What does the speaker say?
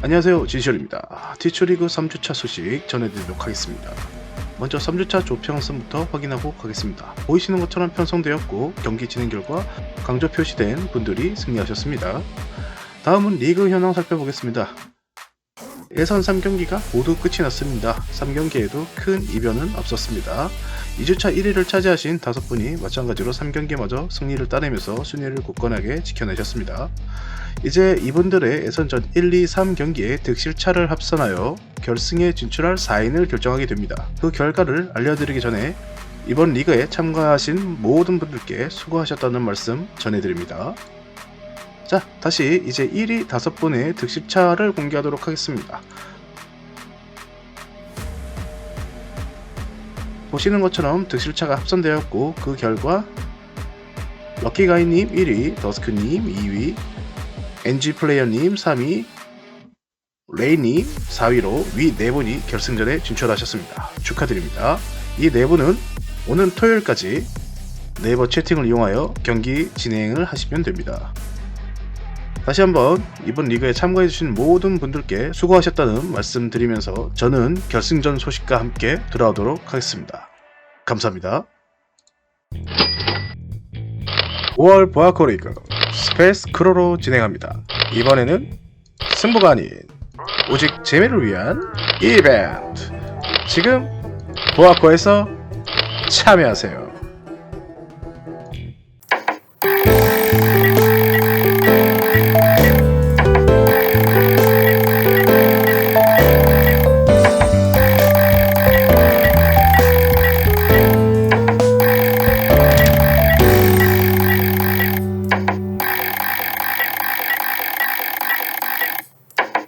안녕하세요 진시열입니다. 티처리그 3주차 소식 전해드리도록 하겠습니다. 먼저 3주차 조평선부터 확인하고 가겠습니다. 보이시는 것처럼 편성되었고 경기 진행 결과 강조 표시된 분들이 승리하셨습니다. 다음은 리그 현황 살펴보겠습니다. 예선 3경기가 모두 끝이 났습니다. 3경기에도 큰 이변은 없었습니다. 2주차 1위를 차지하신 5분이 마찬가지로 3경기마저 승리를 따내면서 순위를 굳건하게 지켜내셨습니다. 이제 이분들의 예선전 1, 2, 3경기에 득실차를 합산하여 결승에 진출할 4인을 결정하게 됩니다. 그 결과를 알려드리기 전에 이번 리그에 참가하신 모든 분들께 수고하셨다는 말씀 전해드립니다. 자, 다시 이제 1위 5분의 득실차를 공개하도록 하겠습니다. 보시는 것처럼 득실차가 합산되었고 그 결과 럭키가이님 1위, 더스크님 2위, NG 플레이어님 3위, 레이님 4위로 위 4분이 결승전에 진출하셨습니다. 축하드립니다. 이 4분은 오는 토요일까지 네이버 채팅을 이용하여 경기 진행을 하시면 됩니다. 다시 한번 이번 리그에 참가해주신 모든 분들께 수고하셨다는 말씀 드리면서 저는 결승전 소식과 함께 돌아오도록 하겠습니다. 감사합니다. 5월 보아코 리그 스페이스 크로로 진행합니다. 이번에는 승부가 아닌 오직 재미를 위한 이벤트. 지금 보아코에서 참여하세요.